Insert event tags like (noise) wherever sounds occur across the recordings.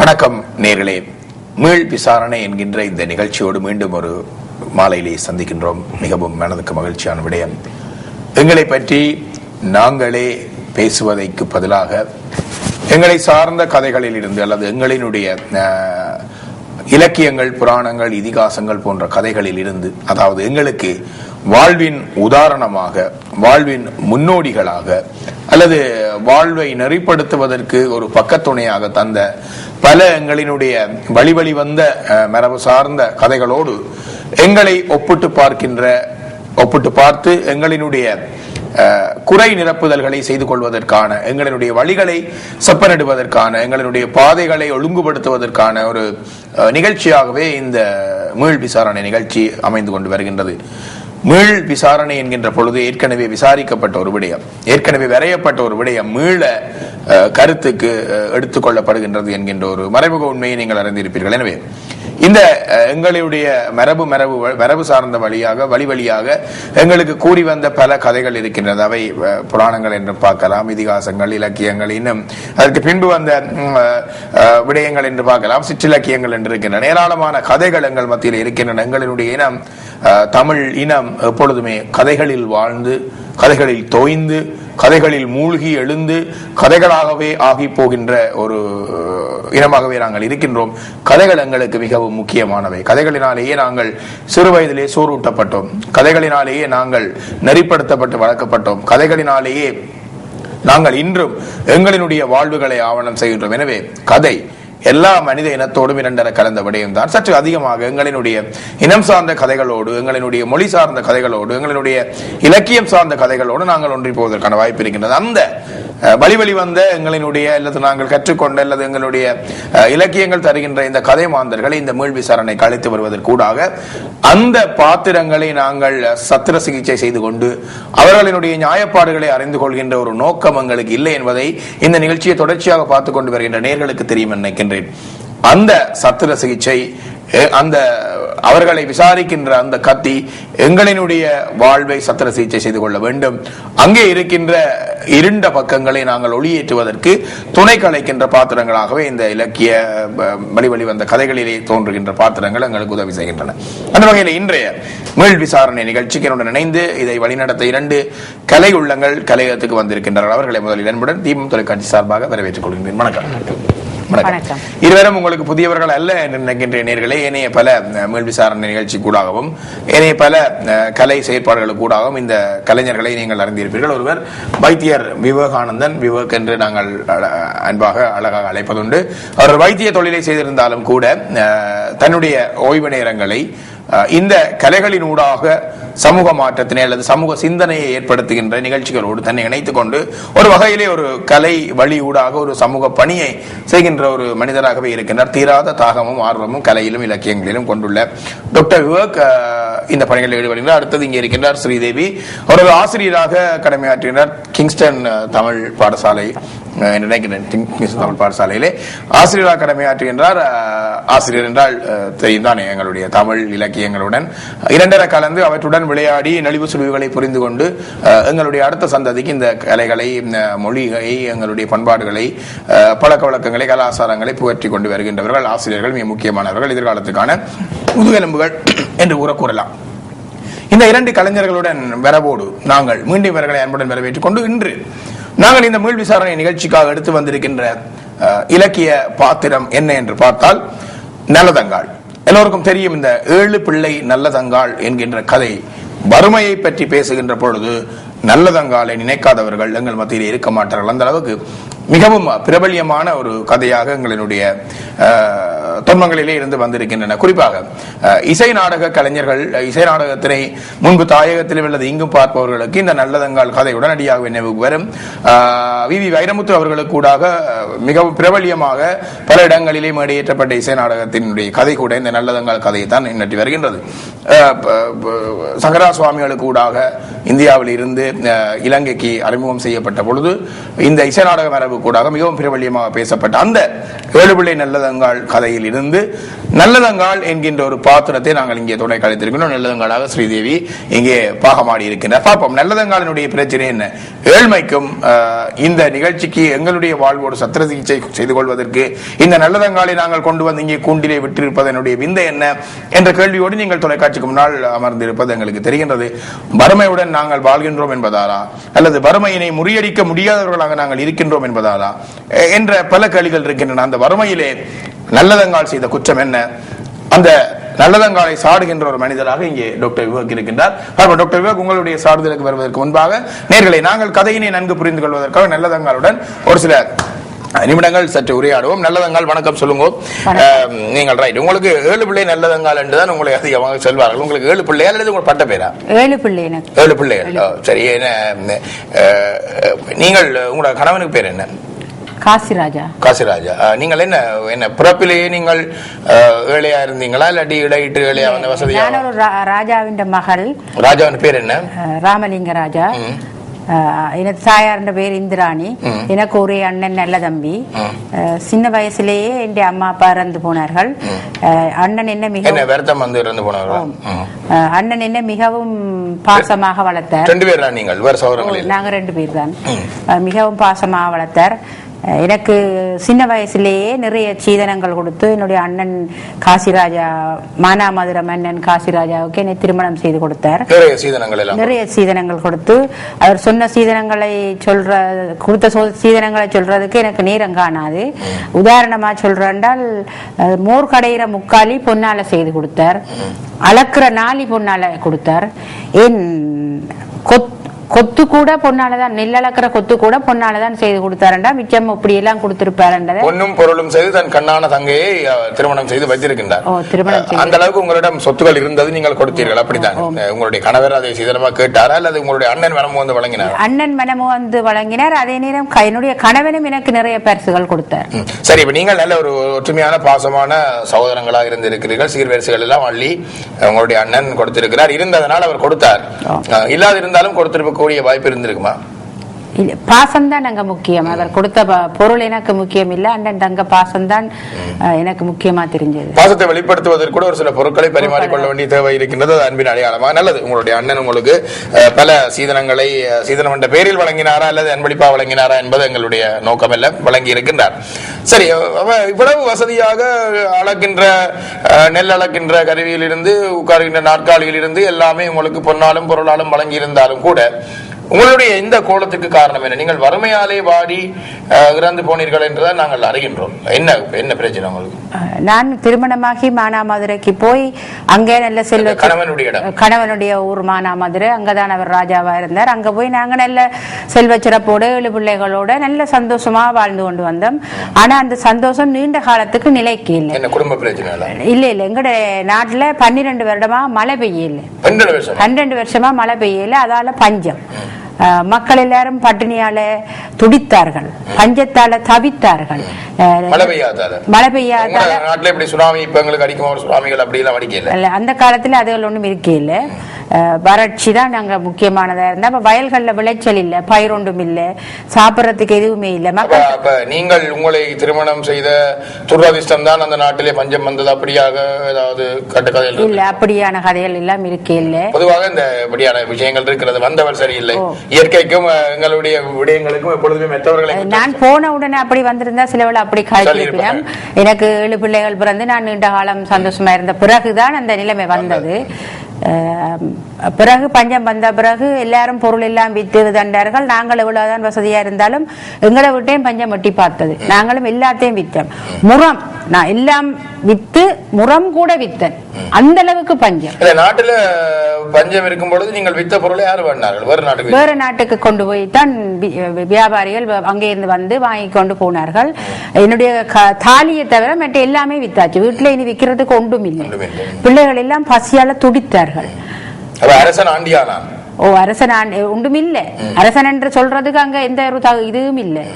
வணக்கம் நேர்களே. மீள் விசாரணை என்கின்ற இந்த நிகழ்ச்சியோடு மீண்டும் ஒரு மாலையிலே சந்திக்கின்றோம். மிகவும் மனதுக்கு மகிழ்ச்சியான விடயம். எங்களை பற்றி நாங்களே பேசுவதற்கு பதிலாக எங்களை சார்ந்த கதைகளில் இருந்து அல்லது எங்களினுடைய இலக்கியங்கள் புராணங்கள் இதிகாசங்கள் போன்ற கதைகளில் இருந்து அதாவது எங்களுக்கு வாழ்வின் உதாரணமாக வாழ்வின் முன்னோடிகளாக அல்லது வாழ்வை நெறிப்படுத்துவதற்கு ஒரு பக்கத்துணையாக தந்த பல எங்களினுடைய வழிவழி வந்த மரபு சார்ந்த கதைகளோடு எங்களை ஒப்பிட்டு பார்க்கின்ற ஒப்பிட்டு பார்த்து எங்களினுடைய குறை நிரப்புதல்களை செய்து கொள்வதற்கான எங்களினுடைய வழிகளை செப்பனிடுவதற்கான எங்களினுடைய பாதைகளை ஒழுங்குபடுத்துவதற்கான ஒரு நிகழ்ச்சியாகவே இந்த மீள் விசாரணை நிகழ்ச்சி அமைந்து கொண்டு வருகின்றது. மீள் விசாரணை என்கின்ற பொழுது ஏற்கனவே விசாரிக்கப்பட்ட ஒரு விடயம். ஏற்கனவே வரையப்பட்ட ஒரு விடயம் மீள கருத்துக்கு எடுத்துக்கொள்ளப்படுகின்றது என்கின்ற ஒரு மறைமுக உண்மையை நீங்கள் அறிந்திருப்பீர்கள். எனவே இந்த எங்களுடைய மரபு மரபு மரபு சார்ந்த வழியாக வழி வழியாக எங்களுக்கு கூறி வந்த பல கதைகள் இருக்கின்றது. அவை புராணங்கள் என்று பார்க்கலாம் இதிகாசங்கள் இலக்கியங்கள் இன்னும் அதற்கு பின்பு வந்த அஹ், விடயங்கள் என்று பார்க்கலாம் சிற்றிலக்கியங்கள் என்று இருக்கின்றன. ஏராளமான கதைகள் எங்கள் மத்தியில் இருக்கின்றன. எங்களுடைய இனம் தமிழ் இனம் எப்பொழுதுமே கதைகளில் வாழ்ந்து கதைகளில் தோய்ந்து கதைகளில் மூழ்கி எழுந்து கதைகளாகவே ஆகி போகின்ற ஒரு இனமாகவே நாங்கள் இருக்கின்றோம். கதைகள் எங்களுக்கு மிகவும் முக்கியமானவை. கதைகளினாலேயே நாங்கள் சிறு வயதிலே சோறூட்டப்பட்டோம் கதைகளினாலேயே நாங்கள் நெறிப்படுத்தப்பட்டு வளர்க்கப்பட்டோம். கதைகளினாலேயே நாங்கள் இன்றும் எங்களினுடைய வாழ்வுகளை ஆவணம் செய்கின்றோம். எனவே கதை எல்லா மனித இனத்தோடும் இரண்டர கலந்த விடயம் தான் சற்று அதிகமாக எங்களினுடைய இனம் சார்ந்த கதைகளோடு எங்களினுடைய மொழி சார்ந்த கதைகளோடு எங்களினுடைய இலக்கியம் சார்ந்த கதைகளோடு நாங்கள் ஒன்றி போவதற்கான வாய்ப்பு இருக்கின்றது. அந்த வழி வழி வந்த எங்களினுடைய அல்லது நாங்கள் கற்றுக்கொண்ட அல்லது எங்களுடைய இலக்கியங்கள் தருகின்ற இந்த கதை மாந்தர்களை இந்த மீள் விசாரணை கழித்து வருவதற்கூடாக அந்த பாத்திரங்களை நாங்கள் சத்திர சிகிச்சை செய்து கொண்டு அவர்களினுடைய நியாயப்பாடுகளை அறிந்து கொள்கின்ற ஒரு நோக்கம் எங்களுக்கு இல்லை என்பதை இந்த நிகழ்ச்சியை தொடர்ச்சியாக பார்த்து கொண்டு வருகின்ற நேர்களுக்கு தெரியும் நினைக்கின்றேன். அந்த சத்திர சிகிச்சை அந்த அவர்களை விசாரிக்கின்ற அந்த கத்தி எங்களினுடைய வாழ்வை சத்திர சிகிச்சை செய்து கொள்ள வேண்டும். அங்கே இருக்கின்ற இருண்ட பக்கங்களை நாங்கள் ஒளியேற்றுவதற்கு துணை கலைக்கின்ற பாத்திரங்களாகவே இந்த இலக்கிய வழி வழி வந்த கதைகளிலே தோன்றுகின்ற பாத்திரங்கள் எங்களுக்கு உதவி செய்கின்றன. அந்த வகையில் இன்றைய மீள் விசாரணை நிகழ்ச்சிக்கு என்னுடன் இணைந்து இதை வழிநடத்த இரண்டு கலை உள்ளங்கள் கலையகத்துக்கு வந்திருக்கின்றனர். அவர்களை முதலில் என்புடன் தீபம் தொலைக்காட்சி சார்பாக வரவேற்றுக் கொள்கின்றேன். வணக்கம். வணக்கம். இருவரும் உங்களுக்கு புதியவர்கள் அல்ல என்று நினைக்கின்ற நேர்களே ஏனைய பல மீள் விசாரணை நிகழ்ச்சி கூடாகவும் ஏனைய பல கலை செயற்பாடுகள் கூடாகவும் இந்த கலைஞர்களை நீங்கள் அறிந்திருப்பீர்கள். ஒருவர் வைத்தியர் விவேகானந்தன் விவேக் என்று நாங்கள் அன்பாக அழகாக அழைப்பதுண்டு. அவர் வைத்திய தொழிலை செய்திருந்தாலும் கூட தன்னுடைய ஓய்வு நேரங்களை இந்த கலைகளின் ஊடாக சமூக மாற்றத்தினை அல்லது சமூக சிந்தனையை ஏற்படுத்துகின்ற நிகழ்ச்சிகளோடு தன்னை இணைத்துக் கொண்டு ஒரு வகையிலே ஒரு கலை வழி ஊடாக ஒரு சமூக பணியை செய்கின்ற ஒரு மனிதராகவே இருக்கின்றார். தீராத தாகமும் ஆர்வமும் கலையிலும் இலக்கியங்களிலும் கொண்டுள்ள டாக்டர் விவேக் இந்த பணிகளில் ஈடுபடுகின்றார். அடுத்தது இங்கே இருக்கின்றார் ஸ்ரீதேவி. அவரது ஆசிரியராக கடமையாற்றுகின்றார் கிங்ஸ்டன் தமிழ் பாடசாலை நினைக்கிறேன். தமிழ் பாடசாலையிலே ஆசிரியராக கடமையாற்றுகின்றார். ஆசிரியர் என்றால் தெரியும் தானே எங்களுடைய தமிழ் இலக்கிய இலக்கியங்களுடன் இரண்டரை கலந்து அவற்றுடன் விளையாடி நலிவு சுழிவுகளை புரிந்து கொண்டு எங்களுடைய அடுத்த சந்ததிக்கு இந்த கலைகளை மொழிகளை எங்களுடைய பண்பாடுகளை பழக்க வழக்கங்களை கலாச்சாரங்களை புகற்றி கொண்டு வருகின்றவர்கள் ஆசிரியர்கள் மிக முக்கியமானவர்கள் எதிர்காலத்துக்கான முதுகெலும்புகள் (clears throat) என்று கூற கூறலாம். இந்த இரண்டு கலைஞர்களுடன் வரவோடு நாங்கள் மீண்டும் இவர்களை அன்புடன் வரவேற்றுக் கொண்டு இன்று நாங்கள் இந்த மீள் விசாரணை நிகழ்ச்சிக்காக எடுத்து வந்திருக்கின்ற இலக்கிய பாத்திரம் என்ன என்று பார்த்தால் நலதங்காள் எல்லோருக்கும் தெரியும் இந்த ஏழு பிள்ளை நல்லதங்காள் என்கின்ற கதை வறுமையை பற்றி பேசுகின்ற பொழுது நல்லதங்காலை நினைக்காதவர்கள் எங்கள் மத்தியில் இருக்க மாட்டார்கள். அந்த அளவுக்கு மிகவும் பிரபல்யமான ஒரு கதையாக எங்களினுடைய துன்பங்களிலே தொன்மங்களிலே இருந்து வந்திருக்கின்றன. குறிப்பாக இசை நாடக கலைஞர்கள் இசை நாடகத்தினை முன்பு தாயகத்திலும் அல்லது இங்கும் பார்ப்பவர்களுக்கு இந்த நல்லதங்கால் கதை உடனடியாக நினைவுக்கு வரும் வி. வி. வைரமுத்து அவர்களுக்கு கூடாக மிகவும் பிரபல்யமாக பல இடங்களிலே மேடையேற்றப்பட்ட இசை நாடகத்தினுடைய கதை கூட இந்த நல்லதங்கால் கதையை தான் நட்டி வருகின்றது. அஹ், சங்கரா சுவாமிகளுக்கு கூடாக இந்தியாவில் இருந்து அஹ், இலங்கைக்கு அறிமுகம் செய்யப்பட்ட பொழுது இந்த இசை நாடக மரபு கூடாக மிகவும் பிரபல்யமாக பேசப்பட்ட அந்த ஏழுபிள்ளை நல்லதங்காள் கதையில் இருந்து நல்லதங்காள் என்கின்ற ஒரு பாத்திரத்தை நாங்கள் இங்கே துணை கழித்திருக்கிறோம் நல்லதங்காளாக ஸ்ரீதேவி இங்கே பாகமாடி இருக்கின்றார். பார்ப்போம் நல்லதங்காலினுடைய பிரச்சனை என்ன? ஏழ்மைக்கும் இந்த நிகழ்ச்சிக்கு எங்களுடைய வாழ்வோடு சத்திர சிகிச்சை செய்து கொள்வதற்கு இந்த நல்லதங்காலை நாங்கள் கொண்டு வந்து இங்கே கூண்டிலே விட்டிருப்பதனுடைய விந்தை என்ன என்ற கேள்வியோடு நீங்கள் தொலைக்காட்சிக்கு முன்னால் அமர்ந்திருப்பது எங்களுக்கு தெரிகின்றது. வறுமையுடன் நாங்கள் வாழ்கின்றோம் என்பதாரா? அல்லது வறுமையினை முறியடிக்க முடியாதவர்களாக நாங்கள் இருக்கின்றோம் என்பதாலா எ- என்ற பல கேள்விகள் இருக்கின்றன. அந்த வறுமையிலே நல்லதங்கால் செய்த குற்றம் என்ன? அந்த நல்லதங்காலை சாடுகின்ற ஒரு மனிதராக இங்கே டாக்டர் விவேக் இருக்கின்றார். டாக்டர் விவேக் உங்களுடைய சாடுதலுக்கு வருவதற்கு முன்பாக நேர்களை நாங்கள் கதையினை நன்கு புரிந்து கொள்வதற்காக நல்லதங்காலுடன் ஒரு சில நிமிடங்கள் சற்று உரையாடுவோம். நல்லதங்கால் வணக்கம் சொல்லுங்க. நீங்கள் ரைட் உங்களுக்கு ஏழு பிள்ளை நல்லதங்கால் என்று தான் உங்களை அதிகமாக சொல்வார்கள். உங்களுக்கு ஏழு பிள்ளை அல்லது உங்கள் பட்ட பேரா? ஏழு பிள்ளை ஏழு பிள்ளைகள் சரி. என்ன நீங்கள் உங்களோட கணவனுக்கு பேர் என்ன? காசிராஜா. காசிராஜா. நீங்கள் என்ன என்ன பிறப்பிலேயே நீங்கள் ஏழையா இருந்தீங்களா? இல்லாட்டி இடையிட்டு ஏழையா வந்த வசதியா? ராஜாவின் மகள். ராஜாவின் பேர் என்ன? ராமலிங்க ராஜா. எனக்கு தாயாருன்ற பேர் இந்திராணி எனக்கு ஒரே அண்ணன் நல்ல தம்பி சின்ன வயசுலேயே என் அம்மா அப்பா இறந்து போனார்கள் அண்ணன் என்ன என்ன மிகவும் வருத்தம் வந்து இறந்து போனவர்களா ம். அஹ், அண்ணன் என்ன மிகவும் பாசமாக வளர்த்தார் ரெண்டு பேரா நீங்கள் நாங்க ரெண்டு பேர் தான் மிகவும் பாசமாக வளர்த்தார் எனக்கு சின்ன வயசுலேயே நிறைய சீதனங்கள் கொடுத்து என்னுடைய அண்ணன் காசிராஜா மானாமதுர மன்னன் காசிராஜாவுக்கு என்னை திருமணம் செய்து கொடுத்தார். நிறைய சீதனங்கள் கொடுத்து அவர் சொன்ன சீதனங்களை சொல்ற கொடுத்த சீதனங்களை சொல்றதுக்கு எனக்கு நேரம் காணாது. உதாரணமா சொல்றேன்டால் அஹ், மோர் கடையிற முக்காலி பொன்னால செய்து கொடுத்தார். அளக்குற நாளி பொன்னால கொடுத்தார். ஏன் கொத் கொத்து கூட பொன்னால தான் நெல் அளக்கிற கொத்து கூட பொன்னால தான் செய்து கொடுத்தாருண்டா. மிச்சம் இப்படி எல்லாம் கொடுத்திருப்பாருன்றத பொன்னும் பொருளும் செய்து தன் கண்ணான தங்கையை திருமணம் செய்து வைத்திருக்கின்றார். அந்த அளவுக்கு உங்களிடம் சொத்துக்கள் இருந்தது நீங்கள் கொடுத்தீர்கள். அப்படித்தான். உங்களுடைய கணவர் அதை சீதனமா கேட்டாரா அல்லது உங்களுடைய அண்ணன் மனம் வந்து வழங்கினார்? அண்ணன் மனமும் வந்து வழங்கினார். அதே நேரம் என்னுடைய கணவனும் எனக்கு நிறைய பரிசுகள் கொடுத்தார். சரி இப்ப நீங்கள் நல்ல ஒரு ஒற்றுமையான பாசமான சகோதரங்களாக இருந்திருக்கிறீர்கள். சீர்வரிசைகள் எல்லாம் அள்ளி உங்களுடைய அண்ணன் கொடுத்திருக்கிறார். இருந்ததனால் அவர் கொடுத்தார். இல்லாது கூடிய வாய்ப்பு இருந்திருக்குமா? இல்ல பாசம்தான் அங்க முக்கியம். அவர் கொடுத்த பொருள் எனக்கு முக்கியம் இல்ல அண்ணன் தங்க பாசம்தான் எனக்கு முக்கியமா தெரிஞ்சது. பாசத்தை வெளிப்படுத்துவதற்கு கூட ஒரு சில பொருட்களை பரிமாறிக்கொள்ள வேண்டிய தேவை இருக்கின்றது. அது அன்பின் அடையாளமாக நல்லது. உங்களுடைய அண்ணன் உங்களுக்கு பல சீதனங்களை சீதனம் என்ற பேரில் வழங்கினாரா அல்லது அன்பளிப்பா வழங்கினாரா என்பது எங்களுடைய நோக்கம் அல்ல வழங்கி இருக்கின்றார். சரி இவ்வளவு வசதியாக அளக்கின்ற நெல் அளக்கின்ற கருவியிலிருந்து உட்காருகின்ற நாற்காலியிலிருந்து எல்லாமே உங்களுக்கு பொன்னாலும் பொருளாலும் வழங்கி இருந்தாலும் கூட உங்களுடைய இந்த கோலத்துக்கு காரணம் என்ன? நீங்கள் வறுமையாலே வாடி இறந்து போனீர்கள் என்றுதான் நாங்கள் அறிகின்றோம். என்ன என்ன பிரச்சனை உங்களுக்கு? நான் திருமணமாகி மானாமதுரைக்கு போய் அங்கே நல்ல செல்வ கணவனுடைய ஊர் மானாமதுரை. அங்கதான் அவர் ராஜாவா இருந்தார். அங்க போய் நாங்க நல்ல செல்வ சிறப்போட ஏழு பிள்ளைகளோட நல்ல சந்தோஷமா வாழ்ந்து கொண்டு வந்தோம். ஆனா அந்த சந்தோஷம் நீண்ட காலத்துக்கு நிலைக்கு இல்லை. குடும்ப பிரச்சனை இல்ல இல்ல. எங்கட நாட்டுல பன்னிரெண்டு வருடமா மழை பெய்யல. பன்னெண்டு வருஷம்? மழை பெய்யல. அதால பஞ்சம். மக்கள் எல்லாரும் பட்டினியால துடித்தார்கள் பஞ்சத்தால தவித்தார்கள். மழை பெய்யாத நாட்டுல இப்படி சுனாமி இப்ப எங்களுக்கு அடிக்குமா ஒரு சுனாமிகள் அப்படி எல்லாம் அடிக்கல அந்த காலத்துல அதுகள் ஒண்ணும் இருக்கே இல்ல வறட்சி தான் நாங்க முக்கியமானதா இருந்தா அப்ப வயல்கள்ல விளைச்சல் இல்ல பயிர் ஒன்றும் இல்ல சாப்பிடறதுக்கு எதுவுமே இல்ல. மக்கள் நீங்கள் உங்களை திருமணம் செய்த துரதிர்ஷ்டம் தான் அந்த நாட்டிலே பஞ்சம் வந்தது அப்படியாக ஏதாவது கட்டுக்கதையில் இல்ல அப்படியான கதைகள் எல்லாம் இருக்கே இல்ல பொதுவாக இந்த இப்படியான விஷயங்கள் இருக்கிறது வந்தவர் சரியில்லை. இயற்கைக்கும் எங்களுடைய விடயங்களுக்கும் எப்பொழுதுமே மற்றவர்களை நான் போன உடனே அப்படி வந்திருந்தா சிலவள் அப்படி கழிச்சிருப்பினம் எனக்கு ஏழு பிள்ளைகள் பிறந்து நான் நீண்ட காலம் சந்தோஷமா இருந்த பிறகுதான் அந்த நிலைமை வந்தது. பிறகு பஞ்சம் வந்த பிறகு எல்லாரும் பொருள் எல்லாம் வித்து தண்டார்கள் நாங்கள் எவ்வளவுதான் வசதியா இருந்தாலும் எங்களை விட்டையும் பஞ்சம் வெட்டி பார்த்தது. நாங்களும் எல்லாத்தையும் வித்தோம் முறம் நான் எல்லாம் வித்து முறம் கூட வித்தேன். அந்த அளவுக்கு பஞ்சம். நாட்டுல பஞ்சம் இருக்கும் பொழுது நீங்கள் வித்த பொருளை யார் வேறு நாட்டுக்கு வேற நாட்டுக்கு கொண்டு போய் தான் வியாபாரிகள் அங்கே இருந்து வந்து வாங்கி கொண்டு போனார்கள். என்னுடைய தாலியை தவிர மற்ற எல்லாமே வித்தாச்சு. வீட்டுல இனி விக்கிறதுக்கு ஒன்றும் இல்லை. பிள்ளைகள் எல்லாம் பசியால துடித்தார்கள். அப்ப அரசன் ஆண்டியானான் ஓ அரசன் ஆண்- ஒன்றும் இல்லை அரசன் என்று சொல்றதுக்கு அங்க எந்த இதுவும் இல்லை.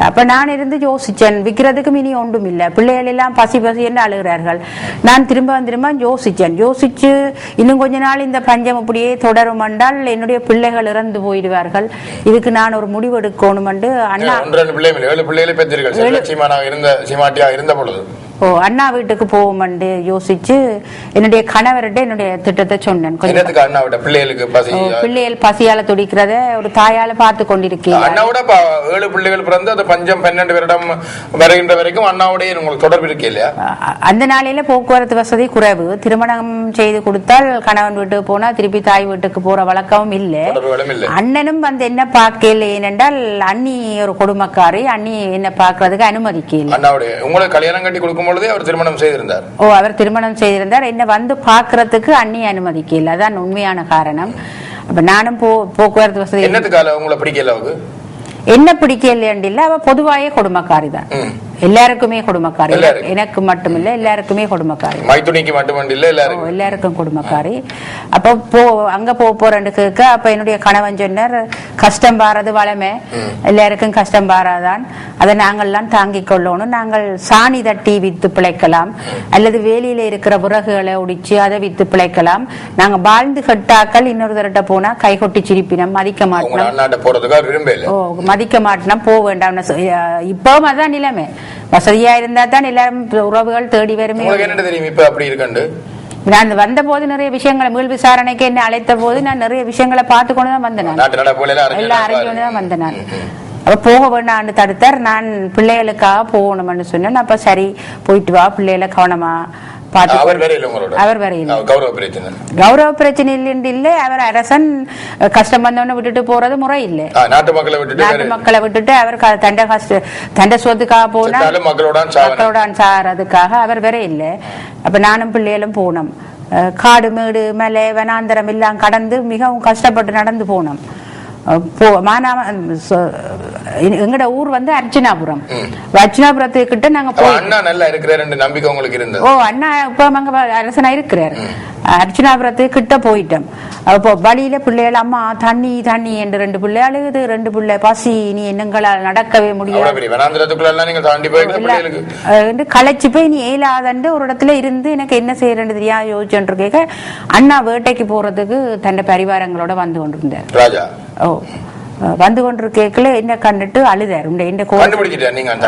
அப்ப நான் இருந்து யோசிச்சேன் விக்கிறதுக்கும் இனி ஒன்றும் இல்லை பிள்ளைகள் எல்லாம் பசி பசி என்று அழுகிறார்கள். நான் திரும்ப திரும்ப யோசிச்சேன். யோசிச்சு இன்னும் கொஞ்ச நாள் இந்த பஞ்சம் அப்படியே தொடரும் என்றால் என்னுடைய பிள்ளைகள் இறந்து போயிடுவார்கள். இதுக்கு நான் ஒரு முடிவு எடுக்கணும் என்று அண்ணா ஓ அண்ணா வீட்டுக்கு போவோம்னு யோசிச்சு என்னுடைய கணவர்கிட்ட என்னுடைய திட்டத்தை சொன்னேன். கொஞ்சம் பிள்ளைகளுக்கு பசி பிள்ளைகள் பசியால துடிக்கிறத ஒரு தாயால பார்த்து கொண்டிருக்கீங்க. அண்ணாவோட ப- ஏழு பிள்ளைகள் பிறந்து அந்த பஞ்சம் பன்னெண்டு வருடம் வருகின்ற வரைக்கும் அண்ணாவுடைய உங்களுக்கு தொடர்பு இருக்கு இல்லையா? அந்த நாளையில போக்குவரத்து வசதி குறைவு. திருமணம் செய்து கொடுத்தால் கணவன் வீட்டுக்கு போனா திருப்பி தாய் வீட்டுக்கு போற வழக்கமும் இல்லை. அண்ணனும் வந்து என்ன பார்க்கல ஏனென்றால் அண்ணி ஒரு குடும்பக்காரி அண்ணி என்ன பார்க்கறதுக்கு அனுமதிக்கல உங்களுக்கு கல்யாணம் கட்டி கொடுக்கும் பொழுதே அவர் திருமணம் செய்திருந்தார். ஓ அவர் திருமணம் செய்திருந்தார். என்ன வந்து பார்க்கறதுக்கு அண்ணி அனுமதிக்கல. அதான் உண்மையான காரணம். அப்ப நானும் போ போக்குவரத்து வசதி என்னத்துக்கால உங்களை பிடிக்கல அவருக்கு? என்ன பிடிக்கலையண்டில்ல அவ பொதுவாயே கொடுமைக்காரி தான். எல்லாருக்குமே கொடுமைக்காரி. எல்லாருக்கும். எனக்கு மட்டுமில்ல எல்லாருக்குமே கொடுமைக்காரி. மைத்துணிக்கு மட்டுமல்ல இல்ல எல்லாருக்கும் எல்லாருக்கும் குடும்பக்காரி அப்ப போ அங்க போ போறேன்னு கேட்க அப்ப என்னுடைய கணவன் சொன்னார் கஷ்டம் பாரது வளமே. எல்லாருக்கும் கஷ்டம் பாராதான். அதை நாங்கள்லாம் தாங்கிக் கொள்ளணும். நாங்கள் சாணி தட்டி வித்து பிழைக்கலாம். அல்லது வேலியில இருக்கிற விறகுகளை ஒடிச்சு அதை வித்து பிழைக்கலாம். நாங்க வாழ்ந்து கட்டாக்கள் இன்னொரு தரட்ட போனா கை கொட்டி சிரிப்பினம் மதிக்க மாட்டோம் மதிக்க மாட்டோம் போக வேண்டாம் இப்பவும் அதான் நிலைமை. வசதியா இருந்தா தான் எல்லாரும் உறவுகள் தேடி வருமே என்ன தெரியும்? இப்ப அப்படி இருக்கண்டு. நான் வந்த போது நிறைய விஷயங்களை மீள் விசாரணைக்கு என்ன அழைத்த போது நான் நிறைய விஷயங்களை பார்த்து கொண்டு தான் வந்தேன் எல்லாம் அறிஞ்சு அறிஞ்சு கொண்டு தான் வந்தேன் நான். அப்ப போக வேண்டாம்னு தடுத்தார். நான் பிள்ளைகளுக்காக போகணும்னு சொன்னேன். அப்ப சரி போயிட்டு வா பிள்ளைகளை கவனமா பார்த்து அவர் வேற இல்ல உங்களோட. அவர் வேற இல்ல. அவர் கௌரவ பிரச்சனை. கௌரவ பிரச்சனை இல்லைன்னு இல்லை அவர் அரசன் கஷ்டம் வந்தவன விட்டுட்டு போறது முறை இல்லை. நாட்டு மக்களை விட்டுட்டு நாட்டு வேற- மக்களை விட்டுட்டு அவர் தண்ட கஷ்ட தண்ட சொத்துக்காக போனா மக்களோட சாவன மக்களுடன் சாரதுக்காக அவர் வேற இல்லை. அப்ப நானும் பிள்ளைகளும் போனோம். காடு மேடு மலை வனாந்தரம் எல்லாம் கடந்து மிகவும் கஷ்டப்பட்டு நடந்து போனோம். மானாம எங்கட ஊர் வந்து அர்ச்சனாபுரம் அர்ச்சனாபுரத்துக்கிட்ட நாங்க போய் அண்ணா நல்லா இருக்கிற நம்பிக்கை உங்களுக்கு இருந்தது. ஓ அண்ணா இப்ப அங்க அரசனா இருக்கிறார். அர்ச்சனாபுரத்துக்கு கிட்ட போயிட்டோம். அப்போ வழியில பிள்ளைகள் அம்மா தண்ணி தண்ணி என்று ரெண்டு பிள்ளை அழுகுது ரெண்டு பிள்ளை பசி நீ என்னங்களால் நடக்கவே முடியாது. களைச்சு போய் நீ ஏலாதண்டு ஒரு இடத்துல இருந்து எனக்கு என்ன செய்யறேன்னு தெரியா? யோசிச்சுட்டு கேட்க அண்ணா வேட்டைக்கு போறதுக்கு தன்னை பரிவாரங்களோட வந்து கொண்டிருந்தார். ராஜா ஓ வந்து கொண்டிருக்கேக்கல என்ன கண்டுட்டு அழுதார் இந்த